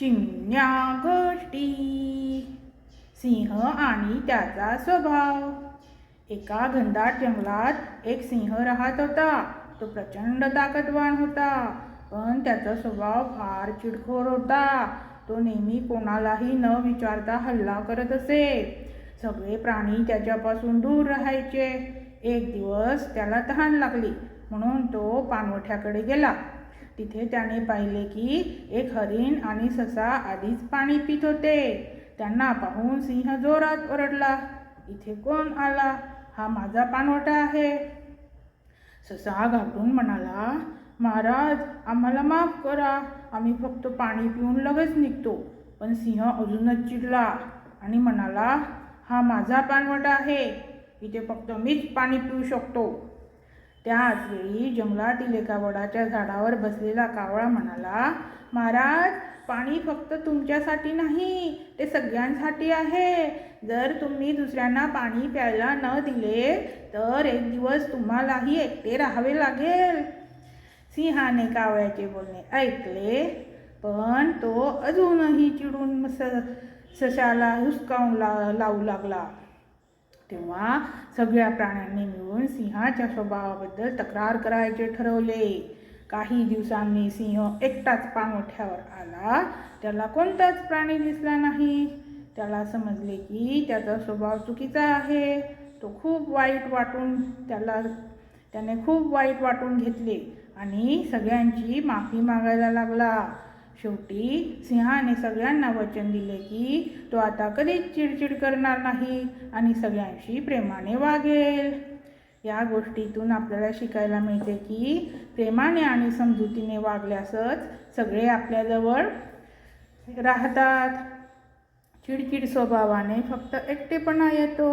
चिमण्या गोष्टी. सिंह आणि त्याचा स्वभाव. एका घनदाट जंगलात एक सिंह राहत होता. तो प्रचंड ताकदवान होता. पण त्याचा स्वभाव फार चिडखोर होता. तो नेहमी कोणालाही न विचारता हल्ला करत असे. सगळे प्राणी त्याच्यापासून दूर राहायचे. एक दिवस त्याला तहान लागली. म्हणून तो पाणवठ्याकडे गेला. तिथे त्याने पाहिले की एक हरिण आणि ससा आधीच पाणी पित होते. त्यांना पाहून सिंह जोरात ओरडला इथे कोण आला? हा माझा पानवटा आहे. ससा घाबरून म्हणाला महाराज आम्हाला माफ करा. आम्ही फक्त पाणी पिऊन लगेच निघतो. पण सिंह अजूनच चिडला आणि म्हणाला हा माझा पानवटा आहे. इथे फक्त मीच पाणी पिऊ शकतो. त्याच वेळी जंगलातील एका वडाच्या झाडावर बसलेला कावळा म्हणाला महाराज पाणी फक्त तुमच्यासाठी नाही ते सगळ्यांसाठी आहे. जर तुम्ही दुसऱ्यांना पाणी प्यायला न दिले तर एक दिवस तुम्हालाही एकटे राहावे लागेल. सिंहाने कावळ्याचे बोलणे ऐकले पण तो अजूनही चिडून स सशाला हुसकावून ला लावू लागला. तेव्हा सगळ्या प्राण्यांनी मिळून सिंहाच्या स्वभावाबद्दल तक्रार करायचे ठरवले. काही दिवसांनी सिंह एकटाच पाणवठ्यावर आला. त्याला कोणताच प्राणी दिसला नाही. त्याला समजले की त्याचा स्वभाव चुकीचा आहे. तो खूप वाईट वाटून त्याला त्याने खूप वाईट वाटून घेतले आणि सगळ्यांची माफी मागायला लागला. शेवटी सिंहाने सगळ्यांना वचन दिले की तो आता कधीच चिडचिड करणार नाही आणि सगळ्यांशी प्रेमाने वागेल. या गोष्टीतून आपल्याला शिकायला मिळते की प्रेमाने आणि समजुतीने वागल्यासच सगळे आपल्याजवळ राहतात. चिडचिड स्वभावाने फक्त एकटेपणा येतो.